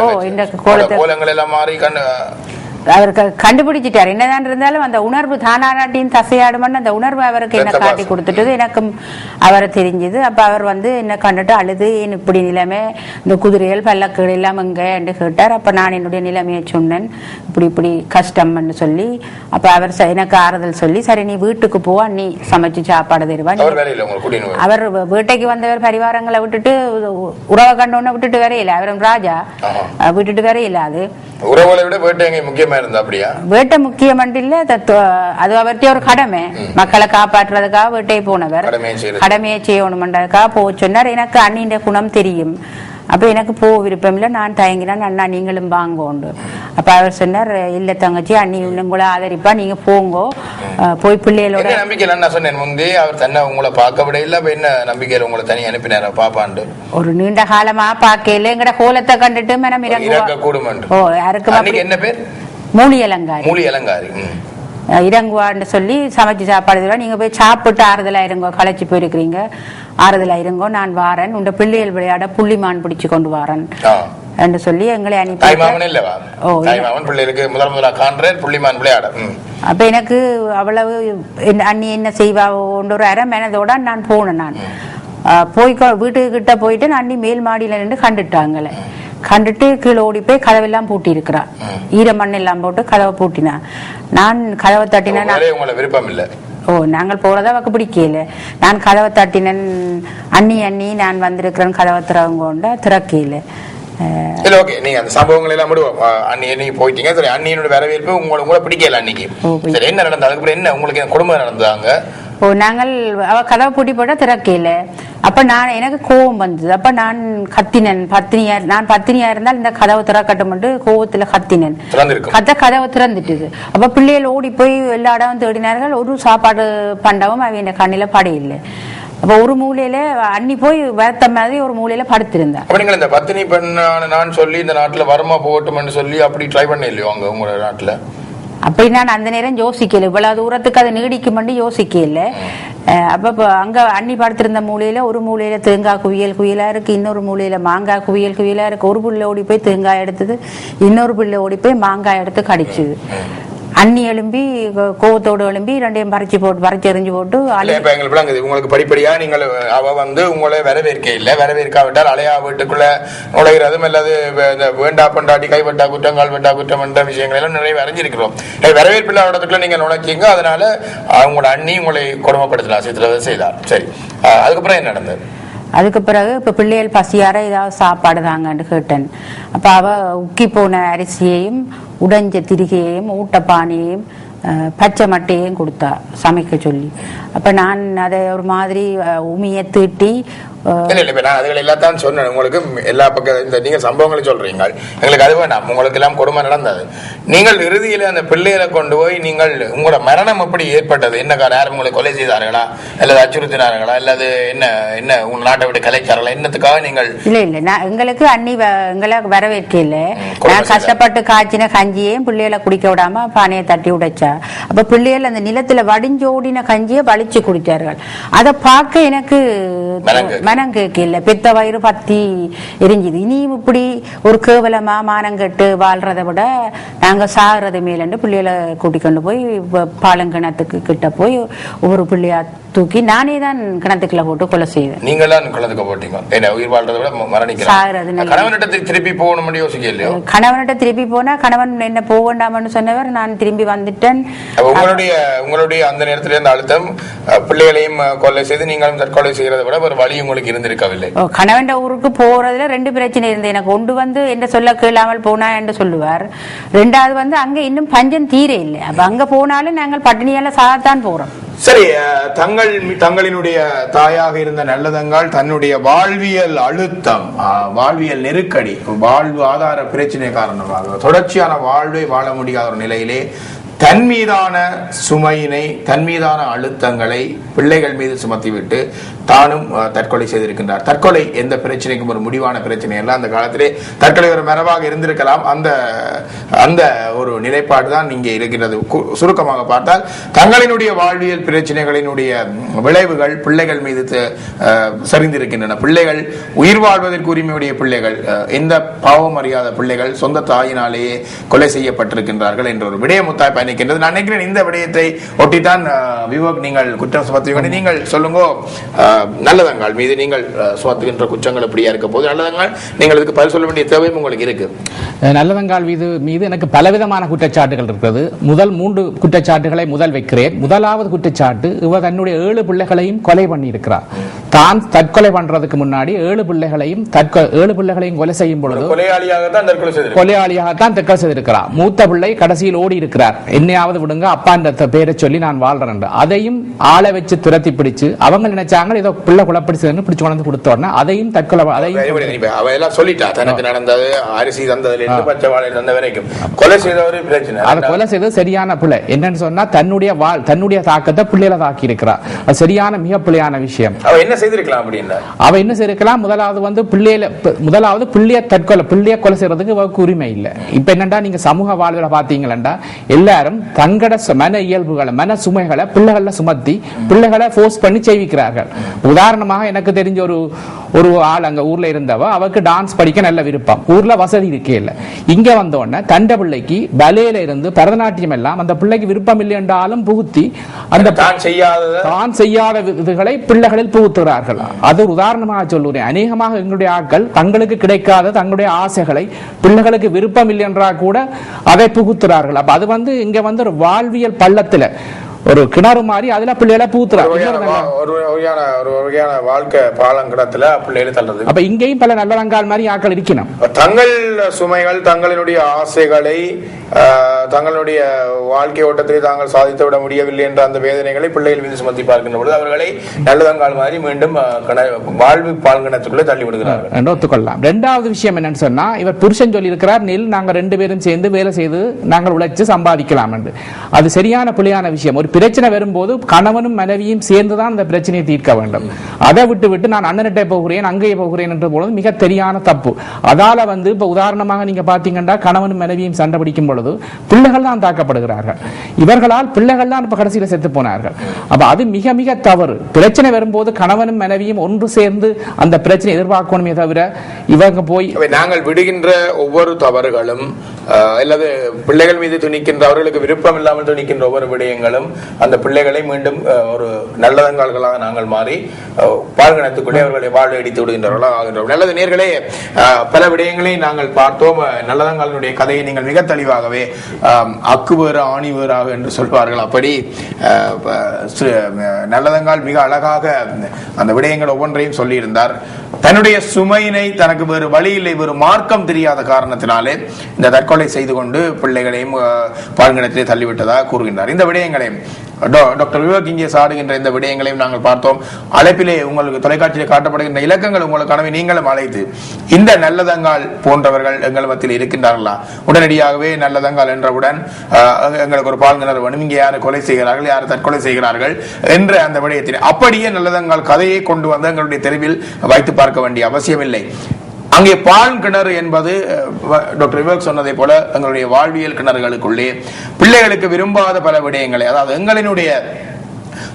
ஓ. இந்த கோலத்தை கோலங்கள் எல்லாம் மாறி கண்டு அவர் கண்டுபிடிச்சிட்டார். என்னதான் இருந்தாலும் அந்த உணர்வு தானாட்டின் தசையாடுமன்னு அந்த உணர்வு அவருக்கு என்ன காட்டி. கொடுத்துட்டது. எனக்கும் அவரை தெரிஞ்சது. அப்ப அவர் வந்து என்ன கண்டுட்டு அழுது ஏன் இப்படி நிலைமை? இந்த குதிரைகள் பல்லக்குகள் எல்லாம் என்று கேட்டார். அப்ப நான் என்னுடைய நிலைமையை சொன்னேன். இப்படி இப்படி கஷ்டம்னு சொல்லி அப்ப அவர் எனக்கு ஆறுதல் சொல்லி சரி நீ வீட்டுக்கு போ. நீ சமைச்சு சாப்பாடு தருவா. அவர் வீட்டைக்கு வந்தவர் பரிவாரங்களை விட்டுட்டு உறவை கண்டோன்னு விட்டுட்டு வரையில அவரும் ராஜா. விட்டுட்டு வரையில அது. உறவுகளை விட வேட்டை எங்க முக்கியமா இருந்தா அப்படியா வேட்டை முக்கியம் இல்ல அது அவர்கிட்ட ஒரு கடமை. மக்களை காப்பாற்றுறதுக்காக வேட்டை போனவர். கடமையை செய்யணும்ன்றதுக்காக போக சொன்னார். எனக்கு அண்ணின்ற குணம் தெரியும். அப்ப எனக்கு போக விருப்பம் இல்லை. நான் தயங்கினேன். அண்ணா நீங்களும் வாங்க உண்டு. அப்ப அவர் சொன்னார் இல்ல தங்கச்சி அண்ணி உங்களை ஆதரிப்பா. நீங்க போங்கோ. போய் பிள்ளைகளோட நம்பிக்கையில நான் சொன்னேன் முந்தைய அவர் தன்னை உங்களை பார்க்க விட இல்ல. அப்ப என்ன நம்பிக்கையில உங்களை தனி அனுப்பினாரா? பாப்பாண்டு ஒரு நீண்ட காலமா பார்க்கல. எங்கட கோலத்தை கண்டுட்டு மனம் இறங்குவா. இறக்க கூடுமன்று ஓ யாருக்கும் என்ன பேர்? மூலி அலங்காரி மூலி அலங்காரி இறங்குவான்னு சொல்லி சமைச்சு சாப்பாடு தருவா. நீங்க போய் சாப்பிட்டு ஆறுதலா இருங்கோ களைச்சு போயிருக்கிறீங்க. ஆறுதலா இருங்கோ நான் வாரேன். உண்ட பிள்ளைகள் விளையாட புள்ளிமான் பிடிச்சு கொண்டு வாரேன். என்று சொல்லி எங்களை அனுப்பி ஓ, பிள்ளைகளுக்கு முதல் முதலா காண்றேன் புள்ளிமான் விளையாட. ம். அப்ப எனக்கு அவ்வளவு அண்ணி என்ன செய்வாவோன்ற ஒரு அரை மனதோட நான் போனேன் நான். போய் வீட்டுக்கிட்ட போயிட்டு அண்ணி மேல் மாடியில நின்று கண்டுட்டாங்களே. கண்டுட்டு கீழே ஓடி போய் கதவெல்லாம் பூட்டி இருக்கிறா ஈர மண் எல்லாம் போட்டு கதவை பூட்டினா. நான் கதவை தட்டினா விருப்பம் இல்ல ஓ நாங்கள் போறதா அவக்கு பிடிக்கல நான் கதவை தட்டினேன் அண்ணி அண்ணி நான் வந்திருக்கிறேன் கதவை திறவங்கோண்டா திறக்கையில அஹ் இல்ல ஓகே நீங்க அந்த சம்பவங்கள் எல்லாம் விடுவோம் ஆ, அண்ணி நீங்க போயிட்டீங்க. சரி அண்ணியோட வரவேற்பு உங்களை உங்களை பிடிக்கல அன்னைக்கு. சரி என்ன நடந்தது? அதுக்கப்புறம் என்ன? உங்களுக்கு என்ன குடும்பம் நடந்தாங்க ஓ நாங்கள் அவ கதவை பூட்டி போட்டா திறக்கையில அப்ப நான் எனக்கு கோவம் வந்தது. அப்ப நான் கத்தினேன் பத்தினியா நான் பத்தினியா இருந்தால் இந்த கதவை திறக்கட்டும் கோவத்துல கத்தினேன். கதை கதவை திறந்துட்டுது. அப்ப பிள்ளைகள் ஓடி போய் எல்லா இடமும் தேடினார்கள். ஒரு சாப்பாடு பண்டமும் அவங்க கண்ணில படையில்லை அப்ப ஒரு மூலையில அண்ணி போய் வருத்த மாதிரி ஒரு மூலையில படுத்திருந்தா. அப்ப நீங்க இந்த பத்தினி பெண்ணான நான் சொல்லி இந்த நாட்டுல வருமா போகட்டும்னு சொல்லி அப்படி ட்ரை பண்ண இல்லையோ அங்க உங்களோட நாட்டுல? அப்படி நான் அந்த நேரம் யோசிக்கல. இவ்வளவு தூரத்துக்கு அது நீடிக்குமெண்டு யோசிக்கல. அஹ் அப்ப அங்க அண்ணி படுத்திருந்த மூலையில ஒரு மூலையில தேங்காய் குவியல் குயிலா இருக்கு இன்னொரு மூலையில மாங்காய் குவியல் குயிலா இருக்கு. ஒரு பிள்ளை ஓடி போய் தேங்காய் எடுத்தது இன்னொரு பிள்ளை ஓடி போய் மாங்காய் எடுத்து கடிச்சுது. அண்ணி எழும்பி கோவத்தோடு எழும்பி ரெண்டையும் பறிச்சு போட்டு பறிச்சு எறிஞ்சு போட்டு இப்ப எங்களுக்கு விளங்குது. உங்களுக்கு படிப்படியா நீங்கள் அவ வந்து உங்களை வரவேற்க இல்ல. வரவேற்காவிட்டால் அலையா வீட்டுக்குள்ள நுழைகிறதும் அல்லது இந்த வேண்டா பண்டாட்டி கைவட்டா குற்றம் கால்வட்டா குற்றம் என்ற விஷயங்கள் எல்லாம் நிறைய அறிஞ்சிருக்கிறோம். ஏ, வரவேற்பில்லா இடத்துக்குள்ள நீங்க நுழைச்சிங்க அதனால அவங்களோட அண்ணி உங்களை கொடுமைப்படுத்தலாம். சித்திரவதை செய்தார். சரி. அதுக்கப்புறம் என்ன நடந்தது? அதுக்கு பிறகு இப்ப பிள்ளைகள் பசியார ஏதாவது சாப்பாடு தாங்கன்னு கேட்டேன். அப்ப அவ உக்கி போன அரிசியையும் உடைஞ்ச திரிகையையும் ஊட்டப்பானையும் அஹ், பச்சை மட்டையும் கொடுத்தா சமைக்க சொல்லி. அப்ப நான் அதை ஒரு மாதிரி அஹ், உமியை தீட்டி இல்ல இல்ல நான் அதுகள் எல்லாத்தான் சொன்னேன். உங்களுக்கு எல்லா பக்கம் இந்த நீங்க சம்பவங்களை சொல்றீங்க. எங்களுக்கு அது வேண்டாம். உங்களுக்கு எல்லாம் கொடுமை நடந்தது. நீங்கள் இறுதியில அந்த பிள்ளைகளை கொண்டு போய் நீங்கள் உங்களோட மரணம் எப்படி ஏற்பட்டது? என்ன காரணம்? யாரும் உங்களை கொலை செய்தார்களா? அல்லது அச்சுறுத்தினார்களா? அல்லது என்ன என்ன உங்க நாட்டை விட்டு கலைச்சார்களா? என்னத்துக்காக நீங்கள் இல்ல இல்ல. நான் எங்களுக்கு அண்ணி வ- எங்களை வரவேற்க இல்ல நான் கஷ்டப்பட்டு காய்ச்சின கஞ்சியையும் பிள்ளைகளை குடிக்க விடாம பானையை தட்டி உடைச்சா. அப்ப பிள்ளைகள் அந்த நிலத்துல வடிஞ்சோடின கஞ்சியை வலிச்சு குடித்தார்கள் அதை பார்க்க எனக்கு மனம் கேட்கல பெத்த வயிறு பத்தி எரிஞ்சுது. இனியும் இப்படி ஒரு கேவலமா மானம் கெட்டு வாழ்றதை விட நாங்க சாகுறது மேலண்டு பிள்ளைகளை கூட்டிக் கொண்டு போய் பாலங்கிணத்துக்கு கிட்ட போய் ஒரு பிள்ளையா தூக்கி நானே தான் கிணத்துக்குள்ள போட்டு கொலை செய்தேன் நீங்கள் தான் குழந்தைக்க போட்டீங்க. என்ன உயிர் வாழ்றதை விட மரணிக்கிறேன். கணவனிட்ட தி- திருப்பி போகணும்னு யோசிக்க இல்லையோ கணவன்கிட்ட திருப்பி போனா கணவன் என்ன போக வேண்டாம்னு சொன்னவர் நான் திரும்பி வந்துட்டேன். உங்களுடைய உங்களுடைய அந்த நேரத்தில் இருந்த அழுத்தம் பிள்ளைகளையும் கொலை செய்து நீங்களும் தற்கொலை செய்யறதை விட ஒரு வழி உங்களுக்கு இருந்திருக்கவில்லை. ஓ, கணவன் ஊருக்கு போறதுல ரெண்டு பிரச்சனை இருந்து எனக்கு ஒன்று வந்து என்ன சொல்ல கேளாமல் போனா என்று சொல்லுவார். ரெண்டாவது வந்து அங்க இன்னும் பஞ்சம் தீர இல்லை. அப்ப அங்க போனாலும் நாங்கள் பட்டினியால சாகத்தான் போறோம். சரி தங்கள் தங்களினுடைய தாயாக இருந்த நல்லதங்கால் தன்னுடைய வாழ்வியல் அழுத்தம் அஹ், வாழ்வியல் நெருக்கடி வாழ்வு ஆதார பிரச்சனை காரணமாக தொடர்ச்சியான வாழ்வை வாழ முடியாத ஒரு நிலையிலே தன் மீதான சுமையினை தன் மீதான அழுத்தங்களை பிள்ளைகள் மீது சுமத்திவிட்டு தானும் தற்கொலை செய்திருக்கின்றார். தற்கொலை எந்த பிரச்சனைக்கும் ஒரு முடிவான பிரச்சனை அல்ல. அந்த காலத்திலே தற்கொலை ஒரு மரபாக இருந்திருக்கலாம். அந்த அந்த ஒரு நிலைப்பாடு தான் இங்கே இருக்கிறது கு- சுருக்கமாக பார்த்தால் தங்களினுடைய வாழ்வியல் பிரச்சனைகளினுடைய விளைவுகள் பிள்ளைகள் மீது சரிந்திருக்கின்றன. பிள்ளைகள் உயிர் வாழ்வதற்கு உரிமையுடைய பிள்ளைகள் எந்த பாவம் அறியாத பிள்ளைகள் சொந்த தாயினாலேயே கொலை செய்யப்பட்டிருக்கின்றார்கள் என்ற ஒரு விடயமுத்தாய் பயணிக்கின்றது நான் நினைக்கிறேன் இந்த விடயத்தை ஒட்டித்தான் விவேக் நீங்கள் குற்றம் சுமத்துவீங்க நீங்கள் சொல்லுங்க. நல்லதங்கால் மீது நீங்கள் சுமத்துகின்ற குற்றங்கள் எப்படியா இருக்க போது நல்லதங்கால் நீங்கள் இதுக்கு பதில் சொல்ல வேண்டிய தேவையும் உங்களுக்கு இருக்கு. நல்லதங்கால் மீது மீது எனக்கு பலவிதமான குற்றச்சாட்டுகள் இருக்கிறது. முதல் மூன்று குற்றச்சாட்டுகளை முதல் வைக்கிறேன். முதலாவது குற்றச்சாட்டு இவர் தன்னுடைய ஏழு பிள்ளைகளையும் கொலை பண்ணி இருக்கிறார் தான் தற்கொலை பண்றதுக்கு முன்னாடி ஏழு பிள்ளைகளையும் தற்கொலை ஏழு பிள்ளைகளையும் கொலை செய்யும் பொழுது கொலையாளியாகத்தான் தற்கொலை செய்திருக்கிறார். மூத்த பிள்ளை கடைசியில் ஓடி இருக்கிறார் என்னையாவது விடுங்க அப்பா என்ற பேரை சொல்லி நான் வாழ்றேன். அதையும் ஆளை வச்சு துரத்தி பிடிச்சு அவங்க நினைச்சாங்க ஏதோ பிள்ளை குழப்படிச்சதுன்னு பிடிச்சு கொண்டு கொடுத்த உடனே அதையும் தற்கொலை அதையும் இப்ப அவ எல்லாம் சொல்லிட்டா. தனக்கு நடந்தது அரிசி தந்ததுல இருந்து பச்சை தந்த வரைக்கும். கொலை செய்தவரு பிரச்சனை. அதை கொலை செய்தது சரியான பிள்ளை. என்னன்னு சொன்னா தன்னுடைய வாழ் தன்னுடைய தாக்கத்தை பிள்ளையில தாக்கி இருக்கிறார் அது சரியான மிக பிள்ளையான விஷயம். அவ என்ன செய்திருக்கலாம் அப்படின்னா? அவ என்ன செய்திருக்கலாம்? முதலாவது வந்து பிள்ளையில முதலாவது பிள்ளைய தற்கொலை பிள்ளைய கொலை செய்யறதுக்கு உரிமை இல்லை. இப்ப என்னண்டா நீங்க சமூக வாழ்வில் பாத்தீங்களா எல்லாரும் தங்கட சு- மன இயல்புகளை மன சுமைகளை பிள்ளைகள சுமத்தி பிள்ளைகளை ஃபோர்ஸ் பண்ணி செய்விக்கிறார்கள். உதாரணமாக எனக்கு தெரிஞ்ச ஒரு ஒரு ஆள் அங்க ஊர்ல இருந்தவ அவருக்கு டான்ஸ் படிக்க நல்ல விருப்பம். ஊர்ல வசதி இருக்கே இல்ல. இங்க வந்த உடனே தண்ட பிள்ளைக்கு பலேல இருந்து பரதநாட்டியம் எல்லாம் அந்த பிள்ளைக்கு விருப்பம் இல்லை என்றாலும் புகுத்தி அந்த தான் செய்யாத இதுகளை பிள்ளைகளில் புகுத்துகிறார்கள். அது ஒரு உதாரணமாக சொல்லுகிறேன் அநேகமாக எங்களுடைய ஆட்கள் தங்களுக்கு கிடைக்காத தங்களுடைய ஆசைகளை பிள்ளைகளுக்கு விருப்பம் இல்லை என்றால் கூட அதை புகுத்துறார்கள் அப்ப அது வந்து இங்க வந்து ஒரு வாழ்வியல் பள்ளத்துல ஒரு கிணறு மாதிரி அதுல பிள்ளைகளை வா- ஒரு வகையான ஒரு வகையான வாழ்க்கை பாலங்கிடத்துல பிள்ளைகளை தள்ளுறது. அப்ப இங்கேயும் பல நல்லதங்கால் மாதிரி ஆட்கள் இருக்கணும். தங்கள் சுமைகள் தங்களினுடைய ஆசைகளை தங்களுடைய வாழ்க்கை ஓட்டத்தை தாங்கள் சாதித்து விட முடியவில்லை என்ற அந்த வேதனைகளை பிள்ளைகள் மீது சுமத்தி பார்க்கின்ற பொழுது அவர்களை நல்லதங்கால் மாதிரி மீண்டும் வாழ்வு பால்கிணத்துக்குள்ளே தள்ளி விடுகிறார்கள் ஒத்துக்கொள்ளலாம் ரெண்டாவது விஷயம் என்னன்னு சொன்னா இவர் புருஷன் சொல்லியிருக்கிறார் நெல் நாங்க ரெண்டு பேரும் சேர்ந்து வேலை செய்து நாங்கள் உழைச்சு சம்பாதிக்கலாம் என்று அது சரியான பிள்ளையான விஷயம். ஒரு பிரச்சனை வரும்போது கணவனும் மனைவியும் சேர்ந்துதான் அந்த பிரச்சனையை தீர்க்க வேண்டும். அதை விட்டு விட்டு நான் அண்ணன்கிட்ட போகிறேன் அங்கே போகிறேன் என்ற பொழுது மிக தெரியான தப்பு. அதால வந்து இப்ப உதாரணமாக நீங்க பாத்தீங்கன்னா கணவனும் மனைவியும் சண்டை பிடிக்கும் பொழுது பிள்ளைகள் தான் தாக்கப்படுகிறார்கள். இவர்களால் பிள்ளைகள் தான் இப்ப கடைசியில செத்து போனார்கள். அப்ப அது மிக மிக தவறு. பிரச்சனை வரும்போது கணவனும் மனைவியும் ஒன்று சேர்ந்து அந்த பிரச்சனை எதிர்பார்க்கணுமே தவிர இவங்க போய் அவை நாங்கள் விடுகின்ற ஒவ்வொரு தவறுகளும் அல்லது பிள்ளைகள் மீது துணிக்கின்ற அவர்களுக்கு விருப்பம் இல்லாமல் துணிக்கின்ற ஒவ்வொரு விடயங்களும் அந்த பிள்ளைகளை மீண்டும் ஒரு நல்லதங்கால்களாக நாங்கள் மாறி பால்கணத்துக்குள்ளே அவர்களை வாழ அடித்து விடுகின்றவர்களாக ஆகின்றோம். நல்லது நேர்களே பல விடயங்களை நாங்கள் பார்த்தோம். நல்லதங்காலனுடைய கதையை நீங்கள் மிக தெளிவாகவே அக்கு வேறு ஆணி வேறாக என்று சொல்வார்கள். அப்படி நல்லதங்கால் மிக அழகாக அந்த விடயங்கள் ஒவ்வொன்றையும் சொல்லியிருந்தார். தன்னுடைய சுமையினை தனக்கு வேறு வழி இல்லை வேறு மார்க்கம் தெரியாத காரணத்தினாலே இந்த தற்கொலை செய்து கொண்டு பிள்ளைகளையும் அஹ், பால்கிணத்திலே தள்ளிவிட்டதாக கூறுகின்றார். இந்த விடயங்களையும் டாக்டர் விவேக் இங்கே சாடுகின்ற இந்த விடயங்களையும் நாங்கள் பார்த்தோம். அழைப்பிலே உங்களுக்கு தொலைக்காட்சியில் காட்டப்படுகின்ற இலக்கங்கள் உங்களுக்கானவை நீங்களும் அழைத்து இந்த நல்லதங்கால் போன்றவர்கள் எங்கள் மத்தியில் இருக்கின்றார்களா? உடனடியாகவே நல்லதங்கால் என்றவுடன் எங்களுக்கு ஒரு பால்கிணறு வேணும். இங்கே யார் கொலை செய்கிறார்கள் யார் தற்கொலை செய்கிறார்கள் என்ற அந்த விடயத்தில் அப்படியே நல்லதங்கால் கதையை கொண்டு வந்து எங்களுடைய தெருவில் வைத்து பார்க்க வேண்டிய அவசியமில்லை. அங்கே பால் கிணறு என்பது டாக்டர் விவேக் சொன்னதை போல எங்களுடைய வாழ்வியல் கிணறுகளுக்குள்ளே பிள்ளைகளுக்கு விரும்பாத பல விடயங்களை அதாவது எங்களினுடைய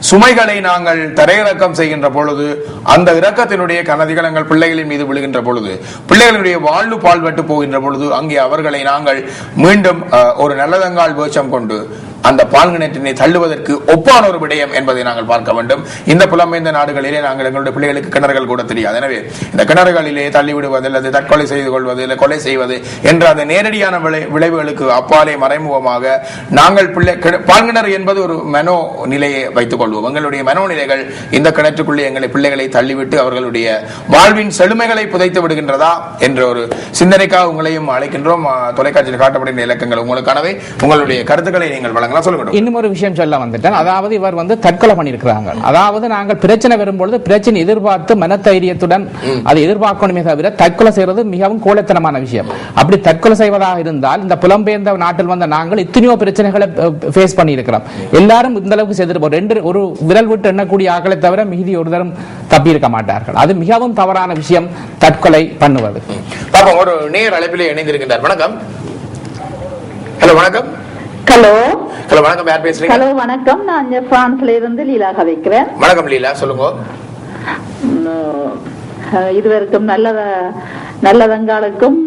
சுமைகளை நாங்கள் தரையிறக்கம் செய்கின்ற பொழுது அந்த இறக்கத்தினுடைய கனதிகள் எங்கள் பிள்ளைகளின் மீது விழுகின்ற பொழுது பிள்ளைகளுடைய வாழ்வு பால்பட்டு போகின்ற பொழுது அங்கே அவர்களை நாங்கள் மீண்டும் அஹ், ஒரு நல்லதங்கால் வேஷம் கொண்டு அந்த பால்கிணற்றினை தள்ளுவதற்கு ஒப்பான ஒரு விடயம் என்பதை நாங்கள் பார்க்க வேண்டும். இந்த புலமைந்த நாடுகளிலே நாங்கள் எங்களுடைய பிள்ளைகளுக்கு கிணறுகள் கூட தெரியாது. எனவே இந்த கிணறுகளிலே தள்ளிவிடுவது அல்லது தற்கொலை செய்து கொள்வது இல்லை கொலை செய்வது என்ற அந்த நேரடியான விளை விளைவுகளுக்கு அப்பாலே மறைமுகமாக நாங்கள் பிள்ளை கிண- பால்கிணறு என்பது ஒரு மனோ நிலையை வைத்துக் கொள்வோம். எங்களுடைய மனோநிலைகள் இந்த கிணற்றுக்குள்ளே எங்களை பிள்ளைகளை தள்ளிவிட்டு அவர்களுடைய வாழ்வின் செழுமைகளை புதைத்து விடுகின்றதா என்ற ஒரு சிந்தனைக்காக உங்களையும் அழைக்கின்றோம். தொலைக்காட்சியில் காட்டப்படுகின்ற இலக்கங்கள் உங்களுக்கானவை. உங்களுடைய கருத்துக்களை நீங்கள் சொல்லுங்க இன்னும் ஒரு விஷயம் சொல்ல வந்துட்டேன். அதாவது இவர் வந்து தற்கொலை பண்ணியிருக்கிறாங்க. அதாவது நாங்கள் பிரச்சனை வரும்பொழுது பிரச்சனை எதிர்பார்த்து மனதைரியத்துடன் அதை எதிர்பார்க்கணுமே தவிர தற்கொலை செய்வது மிகவும் கோழைத்தனமான விஷயம். அப்படி தற்கொலை செய்வதாக இருந்தால் இந்த புலம்பெயர்ந்த நாட்டில் வந்த நாங்கள் எத்தனையோ பிரச்சனைகளை ஃபேஸ் பண்ணியிருக்கிறோம். எல்லாரும் இந்த அளவுக்கு செய்திருப்போம் ரெண்டு ஒரு விரல் விட்டு எண்ணக்கூடிய ஆக்களை தவிர மீதி ஒரு தரம் தப்பி இருக்க மாட்டார்கள். அது மிகவும் தவறான விஷயம். தற்கொலை பண்ணுவது. ஒரு நேர் அழைப்பிலே இணைந்திருக்கின்றார். வணக்கம். ஹலோ வணக்கம். ஹலோ. ஹலோ வணக்கம். யார் பேசுறீங்க? ஹலோ வணக்கம். நான் பிரான்ஸ்ல இருந்து லீலாக வைக்கிறேன். வணக்கம் லீலா. சொல்லுங்க. இதுவரைக்கும் நல்லத நல்லதங்காலுக்கும்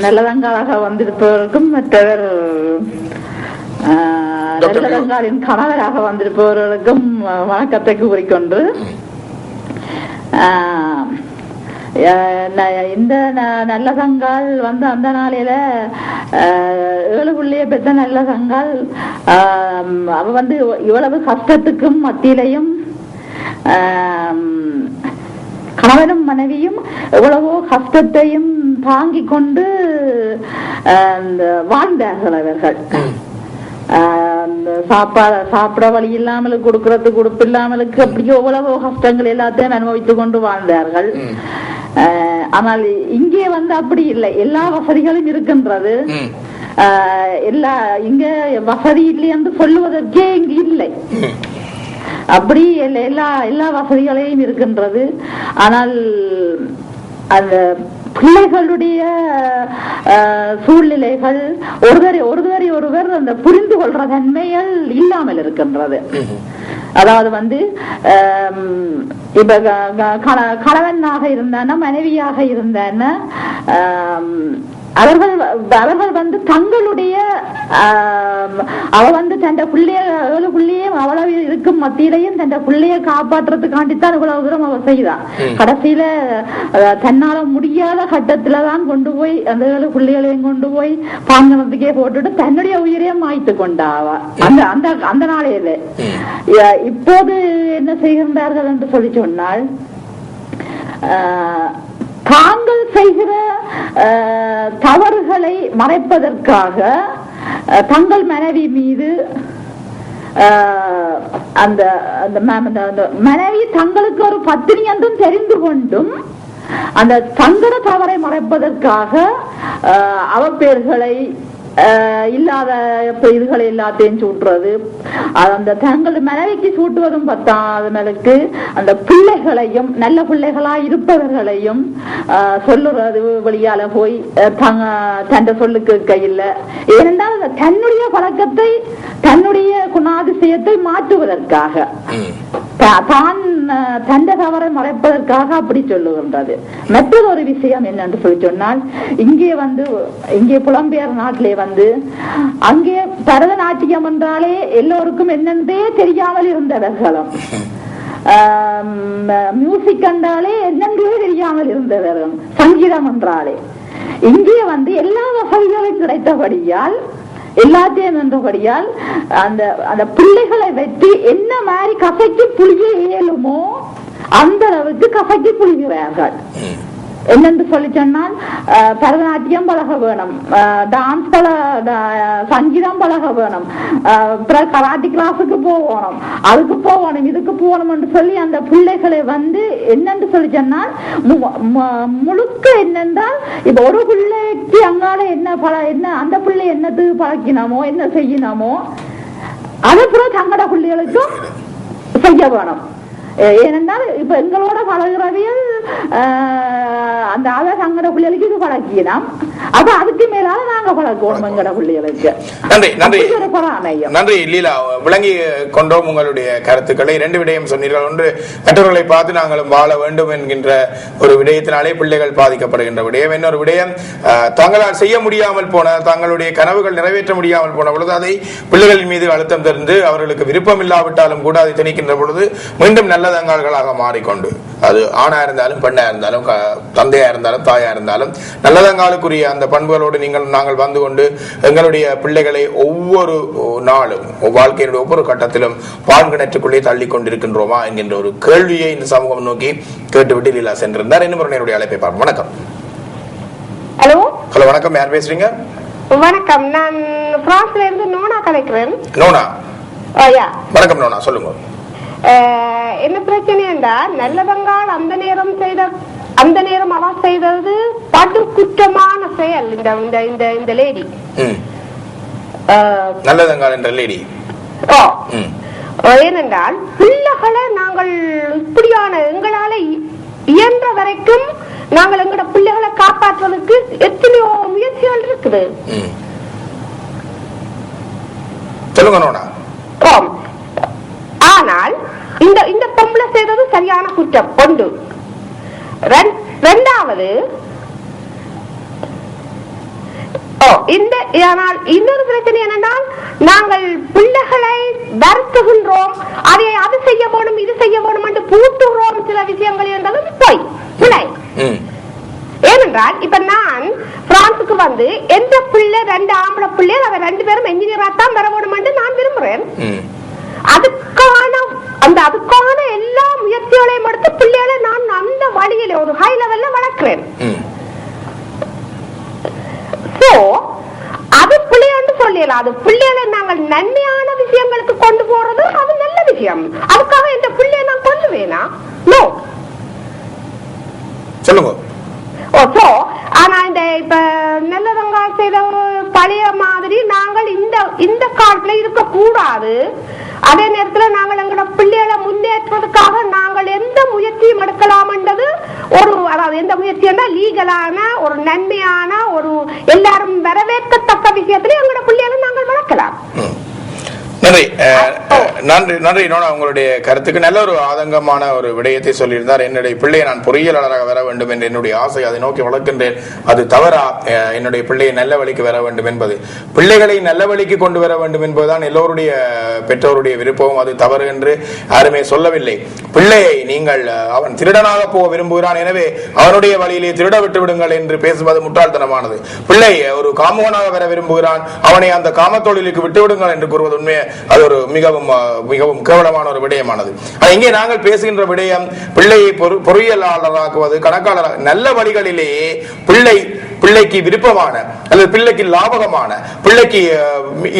நல்லதங்காலாக வந்திருப்பவருக்கும் மற்றவர் நல்லதங்காலின் கணவராக வந்திருப்பவர்களுக்கும் வணக்கத்தை கூறிக்கொண்டு ஆஹ், இந்த ந- நல்லதங்கால் வந்து அந்த நாளையில ஏழு புள்ளிய பெற்ற நல்லதங்கால் ஆஹ், அவ வந்து இவ்வளவு கஷ்டத்துக்கும் மத்தியிலையும் ஆஹ், கணவனும் மனைவியும் எவ்வளவோ கஷ்டத்தையும் தாங்கிக் கொண்டு இந்த வாழ்ந்தார்கள் அவர்கள். ஆஹ், சாப்பாட சாப்பிட வழி இல்லாமல் கொடுக்கறதுக்கு கொடுப்பு இல்லாமலுக்கு அப்படியே எவ்வளவோ கஷ்டங்கள் எல்லாத்தையும் அனுபவித்துக் கொண்டு வாழ்ந்தார்கள். ஆனால் இங்கே வந்து அப்படி இல்லை. எல்லா வசதிகளும் இருக்கின்றது. எல்லா இங்க வசதி இல்லை என்று சொல்லுவதற்கே இங்கு இல்லை. அப்படி எல்லா எல்லா எல்லா வசதிகளையும் இருக்கின்றது. ஆனால் அந்த பிள்ளைகளுடைய சூழ்நிலைகள் ஒருவரை ஒருவரை ஒருவர் அந்த புரிந்து கொள்ற தன்மைகள் இல்லாமல் இருக்கின்றது. அதாவது வந்து இப்ப க- க- கணவனாக இருந்தானா மனைவியாக இருந்தானா அவர்கள் அவர்கள் வந்து தங்களுடைய அவ வந்து தன் பிள்ளைய பிள்ளையும் அவ்வளவு இருக்கும் மத்தியிலையும் தன் பிள்ளைய காப்பாற்றுறதுக்காண்டித்தான் இவ்வளவு தூரம் அவ செய்தா. கடைசியில தன்னால முடியாத கட்டத்துல தான் கொண்டு போய் அந்த பிள்ளைகளையும் கொண்டு போய் பாங்கனத்துக்கே போட்டுட்டு தன்னுடைய உயிரையும் மாய்த்து கொண்டா அவ. அந்த அந்த அந்த நாளையில. இப்போது என்ன செய்கின்றார்கள் என்று சொல்லி சொன்னால் ஆஹ், தாங்கள் செய்கிற தவறுகளை மறைப்பதற்காக தங்கள் மனைவி மீது அந்த அந்த அந்த- அந்த மனைவி தங்களுக்கு ஒரு பத்தினி என்றும் தெரிந்து கொண்டும் அந்த தங்கட தவறை மறைப்பதற்காக அவப்பேர்களை இல்லாத இப்ப இதுகளை எல்லாத்தையும் சூட்டுறது. அது அந்த தங்கள் மனைவிக்கு சூட்டுவதும் பத்தாதவர்களுக்கு அந்த பிள்ளைகளையும் நல்ல பிள்ளைகளா இருப்பவர்களையும் சொல்லுறது வழியால போய் தங்க தண்ட சொல்லுக்கு கையில். ஏனென்றால் தன்னுடைய பழக்கத்தை தன்னுடைய குணாதிசயத்தை மாற்றுவதற்காக. தான் தந்த தவறை மறைப்பதற்காக அப்படி சொல்லுகின்றது. மற்றொரு ஒரு விஷயம் என்னென்று சொல்லி சொன்னால் இங்கே வந்து இங்கே புலம்பெயர் நாட்டிலே வந்து அங்கே பரதநாட்டியம் என்றாலே எல்லோருக்கும் என்னென்றே தெரியாமல் இருந்தவர்களும் மியூசிக் என்றாலே என்னென்றே தெரியாமல் இருந்தவர்களும் சங்கீதம் என்றாலே. இங்கே வந்து எல்லா வசதிகளும் கிடைத்தபடியால் எல்லாத்தையும் நின்றபடியால் அந்த அந்த பிள்ளைகளை வைத்து என்ன மாதிரி கசைக்கு புளிய இயலுமோ அந்த அளவுக்கு கசைக்கு புளிகிறார்கள் என்னென்று சொல்லி சொன்னால் பரதநாட்டியம் பழக வேணும். டான்ஸ் பழ சங்கீதம் பழக வேணும். அப்புறம் கராட்டி கிளாஸுக்கு போகணும். அதுக்கு போகணும் இதுக்கு போகணும் என்று சொல்லி அந்த பிள்ளைகளை வந்து என்னென்று சொல்லி சொன்னால் மு- முழுக்க என்னென்றால் இப்ப ஒரு பிள்ளைக்கு அங்கால என்ன பழ என்ன அந்த பிள்ளை என்னது பழக்கினாமோ என்ன செய்யணாமோ அதுக்கப்புறம் தங்கட பிள்ளைகளுக்கும் செய்ய வேணும். ஏனென்றால் இப்ப எங்களோட பழகிறவையில் அந்த அத தங்கட பிள்ளைகளுக்கு இது பழக்கினோம் அப்ப அதுக்கு மேலால நாங்க பழக்குவோம் எங்கட பிள்ளைகளுக்கு. நன்றி நன்றி. நன்றி லீலா. விளங்கி கொண்டோம் உங்களுடைய கருத்துக்களை. இரண்டு விடயம் சொன்னீர்கள். ஒன்று மற்றவர்களை பார்த்து நாங்களும் வாழ வேண்டும் என்கின்ற ஒரு விடயத்தினாலே பிள்ளைகள் பாதிக்கப்படுகின்ற விடயம். இன்னொரு விடயம் தங்களால் செய்ய முடியாமல் போன தங்களுடைய கனவுகள் நிறைவேற்ற முடியாமல் போன பொழுது அதை பிள்ளைகளின் மீது அழுத்தம் தந்து அவர்களுக்கு விருப்பம் இல்லாவிட்டாலும் கூட அதை திணிக்கின்ற பொழுது மீண்டும் நல்லதங்கால்களாக மாறிக்கொண்டு அது ஆணா இருந்தாலும் பெண்ணா இருந்தாலும் தந்தையா இருந்தாலும் தாயா இருந்தாலும் நல்லதங்காலுக்குரிய அந்த பண்புகளோடு நீங்கள் நாங்கள் வந்து கொண்டு எங்களுடைய பிள்ளைகளை ஒவ்வொரு நாளும் வாழ்க்கையினுடைய ஒவ்வொரு கட்டத்திலும் பால்கிணற்றுக்குள்ளே தள்ளி கொண்டிருக்கின்றோமா என்கின்ற ஒரு கேள்வியை இந்த சமூகம் நோக்கி கேட்டுவிட்டு லீலா சென்றிருந்தார். இன்னும் நேருடைய அழைப்பை பார்ப்போம். வணக்கம். ஹலோ? ஹலோ வணக்கம். யார் பேசுறீங்க? வணக்கம். நான் பிரான்ஸ்ல இருந்து நோனா கலைக்கிறேன். நோனா? வணக்கம் நோனா. சொல்லுங்க. என்ன பிரச்சனை என்றால் நல்லதங்கால் அந்த நேரம் செய்த அந்த நேரம் அவ செய்தது படு குற்றமான செயல். இந்த இந்த இந்த இந்த லேடி நல்லதங்கால் என்ற லேடி ஏனென்றால் பிள்ளைகளை நாங்கள் இப்படியான எங்களால இயன்ற வரைக்கும் நாங்கள் எங்களோட பிள்ளைகளை காப்பாற்றுவதற்கு எத்தனையோ முயற்சிகள் இருக்குது. சொல்லுங்க. ஆனால் இந்த இந்த பொம்பளை செய்தது சரியான குற்றம். ஒன்று. ரெண்- ரெண்டாவது இந்த ஆனால் இன்னொரு பிரச்சனை என்னென்றால் நாங்கள் பிள்ளைகளை வருத்துகின்றோம். அதை அது செய்ய வேணும் இது செய்ய வேணும் என்று பூட்டுகிறோம் சில விஷயங்கள் என்றதும் போய். ம். ஏனென்றால் இப்ப நான் பிரான்சுக்கு வந்து எந்த பிள்ளை ரெண்டு ஆம்பளை பிள்ளை அவ ரெண்டு பேரும் என்ஜினியரா தான் வர வேணும் என்று நான் விரும்புறேன் அதுக்கான அந்த அதுக்கான எல்லா முயற்சிகளையும் எடுத்து பிள்ளைகளை நான் அந்த வழியில ஒரு ஹை லெவல்ல வளர்க்கிறேன். சோ அது பிள்ளைன்னு சொல்லலாம் அது பிள்ளைகளை நாங்கள் நன்மையான விஷயங்களுக்கு கொண்டு போறது அது நல்ல விஷயம். அதுக்காக இந்த பிள்ளைய நான் கொல்லுவேனா? நோ சொல்லுங்க. ஸோ ஆனால் இந்த இப்போ நல்லதங்கால் செய்த ஒரு பழைய மாதிரி நாங்கள் இந்த இந்த காலத்தில் இருக்கக்கூடாது. அதே நேரத்தில் நாங்கள் எங்களோட பிள்ளைகளை முன்னேற்றுவதற்காக நாங்கள் எந்த முயற்சியும் எடுக்கலாம்ன்றது ஒரு அதாவது எந்த முயற்சியா லீகலான ஒரு நன்மையான ஒரு எல்லாரும் வரவேற்கத்தக்க விஷயத்திலையும் எங்களோட பிள்ளைகளை நாங்கள் வளர்க்கலாம். நன்றி. நன்றி நன்றி. நோனா உங்களுடைய கருத்துக்கு நல்ல ஒரு ஆதங்கமான ஒரு விடயத்தை சொல்லியிருந்தார். என்னுடைய பிள்ளையை நான் பொறியியலாளராக வர வேண்டும் என்று என்னுடைய ஆசை அதை நோக்கி வளர்க்கின்றேன். அது தவறா? என்னுடைய பிள்ளையை நல்ல வழிக்கு வர வேண்டும் என்பது. பிள்ளைகளை நல்ல வழிக்கு கொண்டு வர வேண்டும் என்பதுதான் எல்லோருடைய பெற்றோருடைய விருப்பம் அது தவறு என்று யாருமே சொல்லவில்லை. பிள்ளையை நீங்கள் அவன் திருடனாக போக விரும்புகிறான். எனவே அவனுடைய வழியிலே திருட விட்டு விடுங்கள் என்று பேசுவது முட்டாள்தனமானது. பிள்ளை ஒரு காமுகனாக வர விரும்புகிறான். அவனை அந்த காம தொழிலுக்கு விட்டு விடுங்கள் என்று கூறுவது உண்மையே. அது ஒரு மிகவும் மிகவும் கேவலமான ஒரு விடயமானது. ஆனா இங்கே நாங்கள் பேசுகின்ற விடயம் பிள்ளையை பொறியியலாளராக்குவது கணக்காளர் நல்ல வழிகளிலேயே பிள்ளை பிள்ளைக்கு விருப்பமான அல்லது பிள்ளைக்கு லாபகமான பிள்ளைக்கு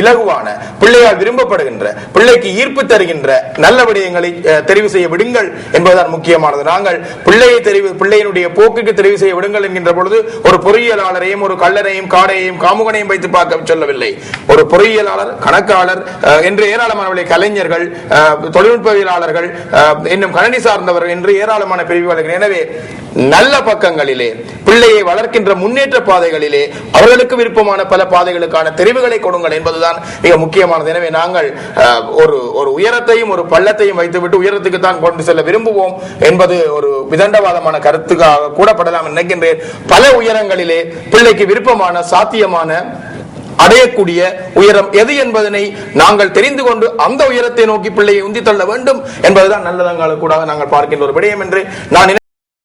இலகுவான பிள்ளையால் விரும்பப்படுகின்ற பிள்ளைக்கு ஈர்ப்பு தருகின்ற நல்ல விடயங்களை தெரிவு செய்ய விடுங்கள் என்பதுதான் முக்கியமானது. நாங்கள் பிள்ளையை தெரிவு பிள்ளையினுடைய போக்குக்கு தெரிவு செய்ய விடுங்கள் என்கின்ற பொழுது ஒரு பொறியியலாளரையும் ஒரு கல்லரையும் காடையையும் காமுகனையும் வைத்து பார்க்க சொல்லவில்லை. ஒரு பொறியியலாளர் கணக்காளர் என்று ஏராளமான கலைஞர்கள் தொழில்நுட்பவியலாளர்கள் இன்னும் கணனி சார்ந்தவர்கள் என்று ஏராளமான பிரிவுகள் எனவே நல்ல பக்கங்களிலே பிள்ளையை வளர்க்கின்ற முன்னேற்ற பாதைகளிலே அவர்களுக்கு விருப்பமான பல பாதைகளுக்கான தெரிவுகளை கொடுங்கள் என்பதுதான் மிக முக்கியமானது. எனவே நாங்கள் அஹ், ஒரு ஒரு உயரத்தையும் ஒரு பள்ளத்தையும் வைத்துவிட்டு உயரத்துக்கு தான் கொண்டு செல்ல விரும்புவோம் என்பது ஒரு விதண்டவாதமான கருத்துக்காக கூடப்படலாம் நினைக்கின்றேன் பல உயரங்களிலே பிள்ளைக்கு விருப்பமான சாத்தியமான அடையக்கூடிய உயரம் எது என்பதனை நாங்கள் தெரிந்து கொண்டு அந்த உயரத்தை நோக்கி பிள்ளையை உந்தித்தள்ள வேண்டும். என்பதுதான் நல்லதங்கால கூட நாங்கள் பார்க்கின்ற ஒரு விடயம் என்று நான்